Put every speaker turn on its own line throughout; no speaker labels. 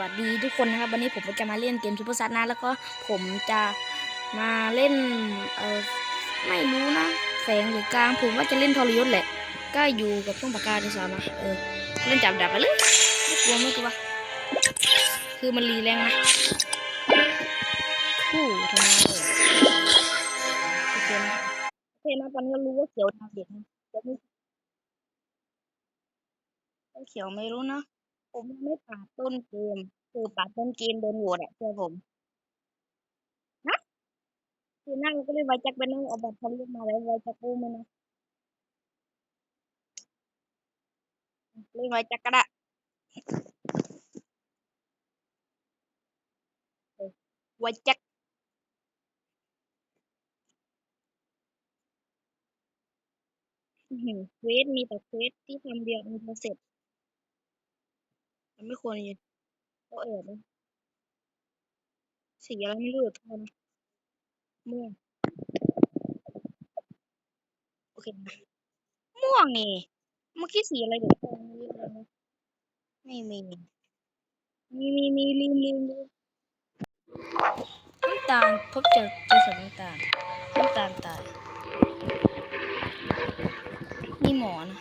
วัสดีทุกคนนะครับวันนี้ผมจะมาเล่นเกมซูเปอร์ซันะแล้วก็ผมจะมาเล่นเออไม่รู้นะแฝงหรือกลางผมว่าจะเล่นทรยศแหละ ก็อยู่กับช่องปากกาดีสามาเออเล่นจับดับไปเลยไม่กลัวไม่กลัวคือมันรีแรงนะคู่ทำไมโอเคนะโอเคนะตอนนี้รู้ว่าเขียวทางเด็กนะเขียวไม่รู้นะ ผมยังไม่ปาดต้นเกม คือปาต้นเกมโดนโหวตอะเชื่อผมฮะคือนั่งก็เลยไว้จักไปนั่งเอาบัตรทะลุมาแล้วไว้จักกู้ไหมนะเล่นไว้จักก็ได้ไว้จักเควสมีแต่เควสที่ทำเดียวมันจะเสร็จ มันไม่ควรยืนโอาแอบนะสีอะไรไม่รู้ทอนม่วงโอเคม่วงนี่เมื่อกี้สีอะไรเดี๋ยวทองมีอะไรนะไม่มีมีมีมีลืมลืมลืมน้ำตาลพบเจอเจอสน้ำตาลน้ำตาลตายนี่หมอนะ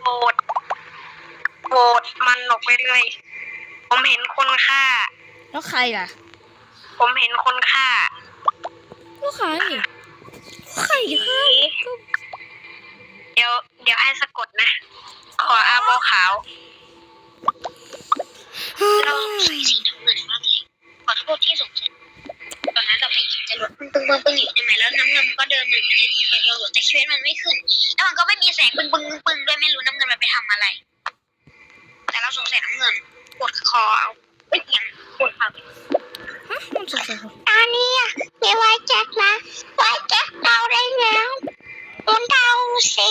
โหวตโหวต มันออกไปเลย ผมเห็นคนฆ่า
แล้วใครล่ะ
ผมเห็นคนฆ่า
แล้วใครใครใคร
เดี๋ยว เดี๋ยวให้สะกดนะ ขออาโบขาวเราสงสัยสีน้ำเงินมากเลยขอโทษที่สงสัยตอนนั้นเราไปหยิบจรวดปึ้งปึ้งปึ้งปึ้งอยู่ใช่ไหมแล้วน้ำเงินมันก็เดินมาอยู่ในนี้จรวดแต่ชีวิตมันไม่ขึ้น แล้วมันก็ไม่มีแสงปึ้งปึ้งปึ้งปึ้งด้วยไม่รู้น้ำเงินมันไปทำอะไรแต่เรา สงสัยน้ำเงินปวดคอเอาเอ้ยยังปวดขา
ฮะมันสงสัยใคร
ตอนนี้อะมีไว้แจ็คนะไว้แจ็คเราได้แล้วคุณเทาสี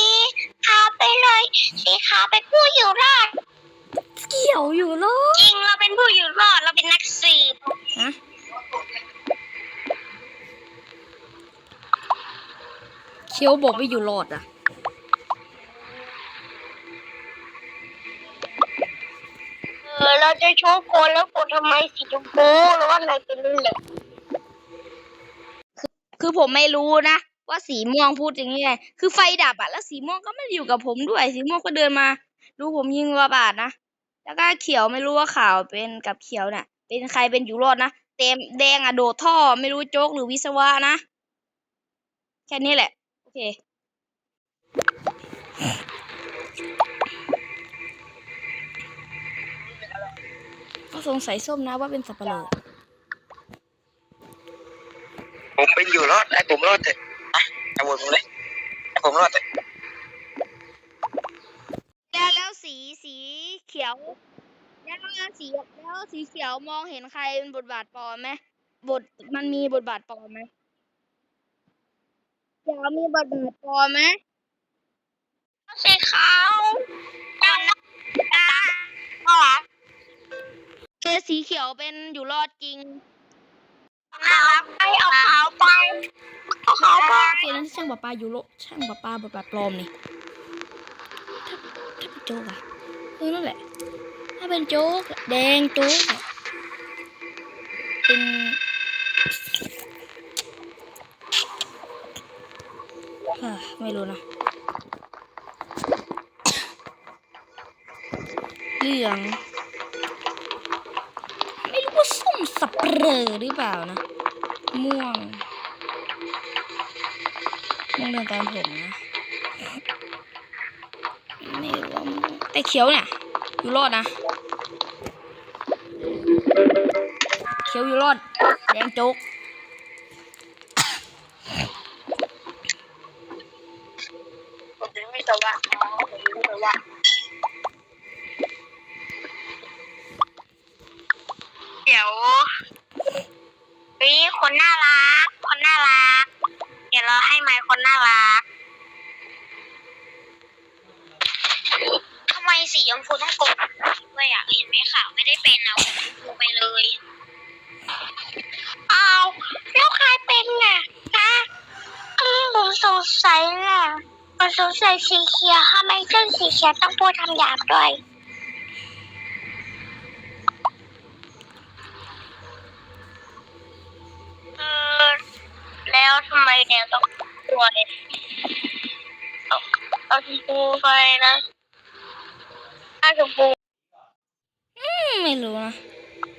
ขาวไปเลยสีขาวเป็นผู้อยู่รอด
เกี่ยวอยู่เหรอ
จริงเราเป็นผู้อยู่รอดเราเป็นนักสืบ
ฮะเคียวบอกไม่อยู่รอดอะ
จะชว์โคนแล้วกดทำไมสีชมพูหรือว่าอะไรเป็นเรื่อง
คือผมไม่รู้นะ ว่าสีม่วงพูดอย่างนี้ไงคือไฟดับอะแล้วสีม่วงก็ไม่อยู่กับผมด้วย สีม่วงก็เดินมา ดูผมยิงระบาดนะแล้วก็เขียวไม่รู้ว่าขาวเป็นกับเขียวน่ะเป็นใครเป็นอยู่รอดนะเต็มแดงอะโดดท่อไม่รู้โจ๊กหรือวิศวะนะ แค่นี้แหละ โอเค ก็สงสัยส้มนะว่าเป็นสับปะเลอ
ผมเป็นอยู่รอดไอ้ผมรอดเถอะนะเอาวนผมเลยไอ้ผมรอดเถอะ
แล้วแล้วสีสีเขียวแล้วแล้วสีแล้วสีเขียวมองเห็นใครเป็นบทบาทปลอมไหมบทมันมีบทบาทปลอมไหมเขียวมีบทบาทปลอมไหม
สีขาวคนน่าตาอ๋อ
เจอ สีเขียวเป็นอยู่รอดจริง
น่ารักไปเอาขาวไปเอาขาวไป
โอเคแล้วที่ช่างปะปาอยู่โลช่างปะปาบทบาทปลอมนี่ถ้าถ้าเป็นโจ๊กอะเออนั่นแหละ ถ้าเป็นโจ๊กอะแดงโจ๊กอะเป็นเฮ้อไม่รู้นะเหลือง ไม่รู้ว่าส้มสับ เรอหรือเปล่านะ ม่วง ม่วงเดินตามผมนะไม่รู้ว่าแต่เขียวเนี่ยอยู่รอดนะ เขียวอยู่รอด แดงโจ๊ก
ผมเป็นวิศวะผมเป็นวิศวะเดี๋ยว เฮ้ยคนน่ารัก คนน่ารัก เดี๋ยวเราให้ไมค์คนน่ารักทำไมสีชมพูต้องกงด้วยอะเห็นไหมขาวไม่ได้เป็นเอาสีชมพูไปเลยอ้าวแล้วใครเป็นน่ะฮะอืมผมสงสัยน่ะมันสงสัยสีเขียวทำไมเส้นสีเขียวต้องพูดคำหยาบด้วย แดงต้องรวยเอาเอาชมพูไปนะถ้าชมพู
อืมไม่รู้นะ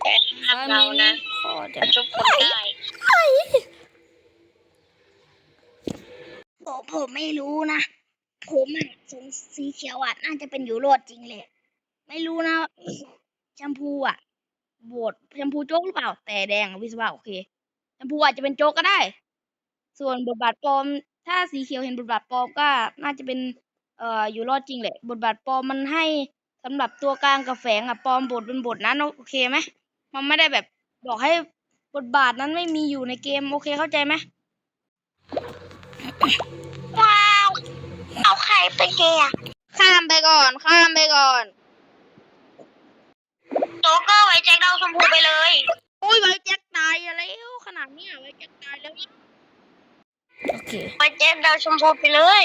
แต่ห้ามเรานะ
ขอจะ
จะชุบคนได้
ผมผมไม่รู้นะผมอะสงสีเขียวอะน่าจะเป็นอยู่รอดจริงแหละไม่รู้นะแชมพูอะโหวตแชมพูโจ๊กหรือเปล่า แต่แดงอะวิศวะโอเคแชมพูอาจจะเป็นโจ๊กก็ได้ ส่วนบทบาทปลอม ถ้าสีเขียวเห็นบทบาทปลอมก็น่าจะเป็นเอ่ออยู่รอดจริงแหละ บทบาทปลอมมันให้สำหรับตัวกลางกับแฝงอะปลอมบทเป็นบทนั้นโอเคไหมมันไม่ได้แบบบอกให้บทบาทนั้นไม่มีอยู่ในเกมโอเคเข้าใจไหม
ว้าว เอาใครไปเดีย
ข้ามไปก่อน ข้ามไปก่อน
โจ๊กเกอร์ไว้แจ็คเราชมพูไปเลย
โอ้ยไว้แจ็คตายแล้วขนาดเนี้ยไว้แจ็คตายแล้วเนี่ย โอเค
ไว้แจ็คเราชมพูไปเลย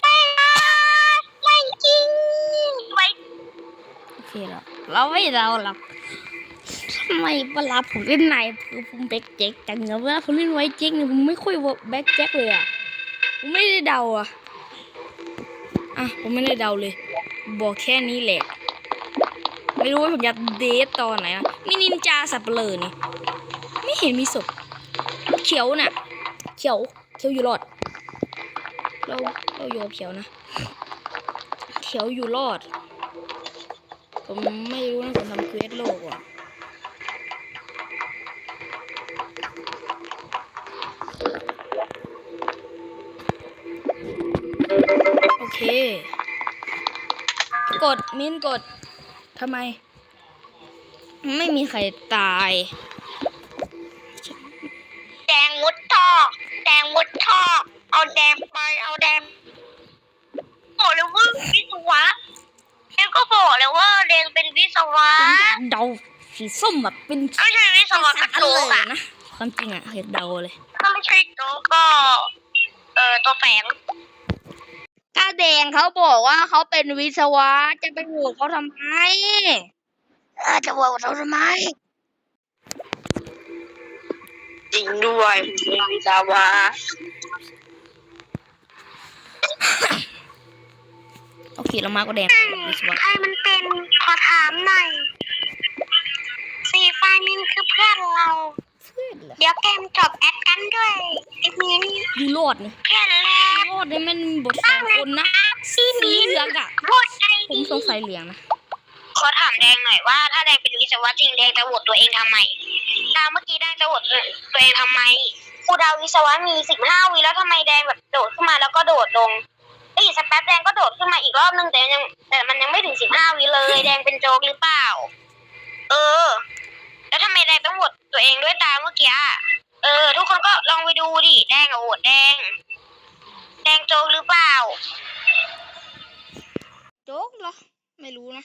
ไม่นะไม่จริงไว้
โอเคแล้วเราไม่เราหรอกทำไมเวลาผมเล่นไหนคือผมแบ็คแจ็คจังเลยเวลาผมเล่นไว้แจ็คเนี่ยผมไม่ค่อยแบ็คแจ็คเลยอะผมไม่ได้เดาอะอะผมไม่ได้เดาเลย บอกแค่นี้แหละ ไม่รู้ว่าผมจะเดทตอนไหนนะมีนินจาสับเปลือนี่ไม่เห็นมีศพเขียวน่ะเขียว เขียวอยู่รอด เราเราโยกับเขียวนะ เขียวอยู่รอด ผมไม่รู้นะผมทำเควสโลกว่ะโอเค กด มิ้นกดทำไม ไม่มีใครตาย
วิศวะ
ผมอยากเดาสีส้มแบบเป็น
ถ้าไม่ใช่วิศวะก็
สั
โจ๊ก
เลย
อะ
นะความจริงอะเห็นเดาเลย
ถ้าไม่ใช่โจ๊กก็ เออตัวแฝง
ถ้าแดงเขาบอกว่าเขาเป็นวิศวะจะไปโหวตเขาทำไมเออจะโหวตเขาทำไม
จริงด้วยเป็นวิศวะ
โอเคเรามาก็แดงวิศวะ
ใครมันเป็นขอถามหน่อยสีไฟมินคือเพื่อนเรา
เพื่อนเหรอ
เดี๋ยวเกมจบแอดกันด้วยไอ้มิน
ยูโรดนี่
เพื่อนแล้ว
ยูโรดนี่มันบทสองคนนะสีเหลืองอะ
พูดไอ้
ผมสงสัยเหลืองนะ
ขอถามแดงหน่อยว่า ถ้าแดงเป็นวิศวะจริงแดงจะโหวตตัวเองทำไมดาวเมื่อกี้แดงจะโหวตตัวเองทำไมครูดาววิศวะมีสิบห้าวิแล้วทำไมแดงแบบโดดขึ้นมาแล้วก็โดดลงเอ้ยสกแป๊บแดงก็โดดขึ้นมาอีกรอบนึงแต่ยังแต่มันยังไม่ถึงสิบห้าวิเลยแดงเป็นโจ๊กหรือเปล่า เออ แล้วทำไมแดงต้องโหวตตัวเองด้วยตาเมื่อกี้อะเออ ทุกคนก็ลองไปดูดิแดงกับโหวตแดง แดงโจ๊กหรือเปล่า
โจ๊กเหรอ ไม่รู้นะ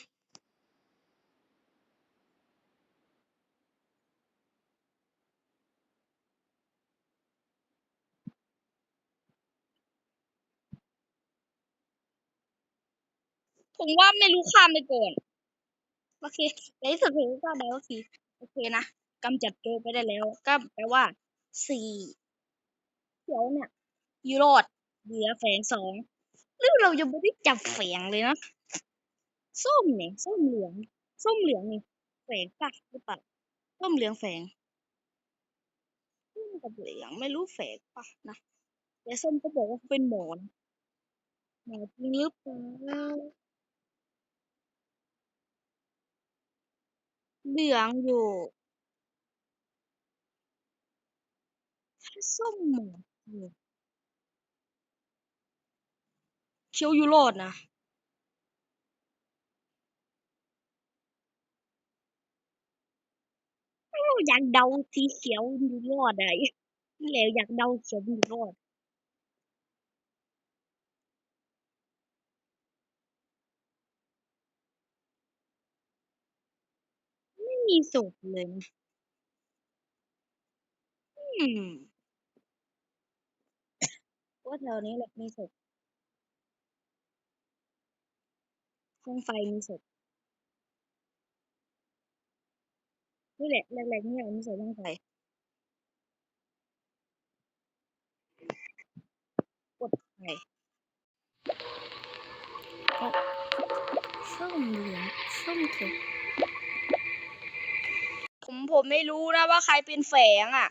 ผมว่าไม่รู้ข้ามไปก่อนโอเคในที่สุดผมก็ทราบแล้วว่าคือโอเคนะกำจัดโจไปได้แล้ว ก็แปลว่าสี่เขียวเนี่ยยูโรดเหลือแฝงสองหรือเราจะไม่ได้จับแฝงเลยนะส้มเนี่ยส้มเหลืองส้มเหลืองนี่แฝงปะหรือเปล่าส้มเหลืองแฝงส้มกับเหลืองไม่รู้แฝงปะนะแต่ส้มก็บอกว่าเป็นหมอนหมอนจริงหรือเปล่า เหลืองอยู่ถ้าส้มหมออยู่เขียวอยู่รอดนะอยากเดาสีเขียวอยู่รอดอะแหละอยากเดาเขียวอยู่รอด ไม่มีศพเลยนะอืม ว่าแถวนี้แหละมีศพห้องไฟมีศพนี่แหละแรกๆนี่แหละมีศพห้องไฟเอาส้มเหลืองส้มเขียว ผมผมไม่รู้นะว่าใครเป็นแฝงอะ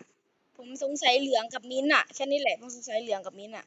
ผมสงสัยเหลืองกับมิ้นอะแค่นี้แหละผมสงสัยเหลืองกับมิ้นท์อะ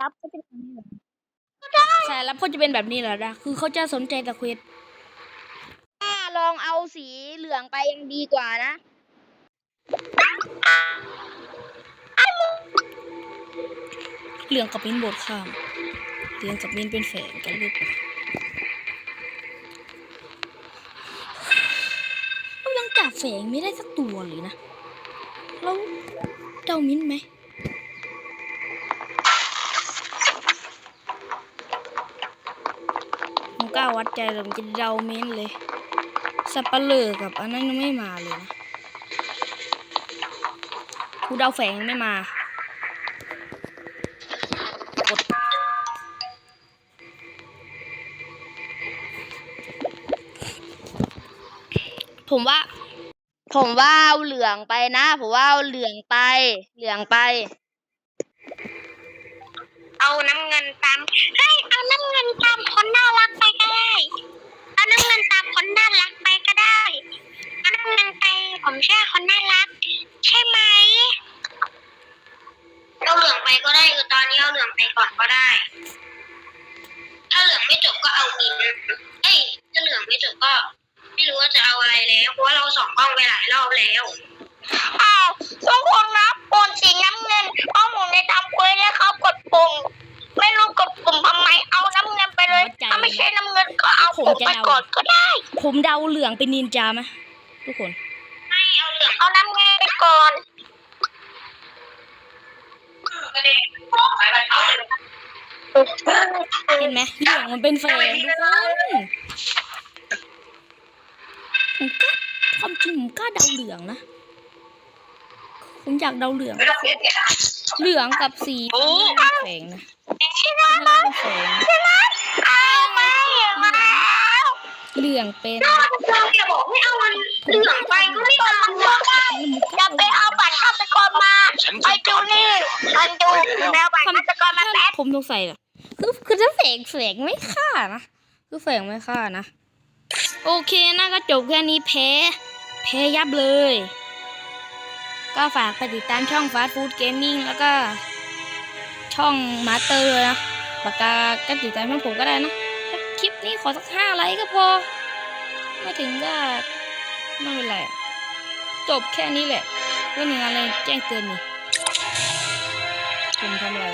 รับก็เป็นแบบนี้เหรอใช่รับก็จะเป็นแบบนี้แหละนะ คือเขาจะสนใจแต่เควสถ้าลองเอาสีเหลืองไปยังดีกว่านะเหลืองกับมิ้นท์โบดข้ามเหลืองกับมิ้นท์เป็นแฝงกันหรือเปล่าเรายังจับแฝงไม่ได้สักตัวเลยนะ เราเดามิ้นท์ไหม กล้าวัดใจเลยผมจะเดาเม้นเลยสับปะเลอกับอันนั้นยังไม่มาเลยนะคูดาวแฝงยังไม่มากดผมว่า ผมว่าเอาเหลืองไปนะ ผมว่าเอาเหลืองไป เหลืองไป
เอาน้ำเงินตามเฮ้เอาน้ำเงินตามคนน่ารักไปก็ได้ เอาน้ำเงินตามคนน่ารักไปก็ได้เอาน้ำเงินไปผมเชื่อคนน่ารัก ใช่ไหมเอาเหลืองไปก็ได้คือตอนนี้เอาเหลืองไปก่อนก็ได้ ถ้าเหลืองไม่จบก็เอามินเอ้ยถ้าเหลืองไม่จบก็ ไม่รู้ว่าจะเอาอะไรแล้วเพราะว่าเราสองกล้องไปหลายรอบแล้ว อ้าวทุกคนนะปุ่มสีน้ำเงินเอาหมุนในตามคุยแล้วเขากดปุ่มไม่รู้กดปุ่มทำไมเอาน้ำเงินไปเลย
เข้าใจ
ถ้าไม่ใช่น้ำเงินก็เอา
ผม
ปุ่ม
จะ
ไป
เดา
ก่อนก็ได้
ผมเดาเหลืองเป็นนินจาไหมทุกคน
ไม่เอาเหลืองเอาน้ำเงินไปก่อน
เห็นไหมเหลืองมันเป็นแฝงทุกคนผมกล้าความจริงผมกล้าเดาเหลืองนะ ผมอยากเดาเหลือง เหลืองกับสีเป็นแฝงนะเป็นแฝง
เอาไม่เอา
เหลืองเป็น
เราจะบอกให้เอามันเหลืองไปก็ไม่เอาก็ได้จะไปเอาบัตรฆาตกรมาไปดูนี่อันดูแมวบัตรฆาตกรมาแป๊บ
ผมสงสัยเหรอคือคือถ้าแฝงแฝงไม่ฆ่านะคือแฝงไม่ฆ่านะ โอเคน่าก็จบแค่นี้แพ้ แพ้ยับเลย ก็ฝากไปติดตามช่อง Fast Food Gaming แล้วก็ช่องมาสเตอร์นะปากกาก็ติดตามช่องผมก็ได้นะคลิปนี้ขอสักห้าไลค์ก็พอ ไม่ถึงก็ไม่เป็นไร จบแค่นี้แหละไม่มีอะไรแจ้งเตือนนี่ผมทำอะไร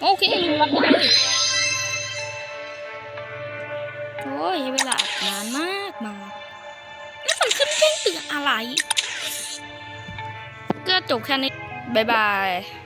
โอเคลืมรับไปเลยโอ้ยเวลาอัดนานมาก ขึ้นแจ้งเตือนอะไรก็จบแค่นี้ บ๊ายบาย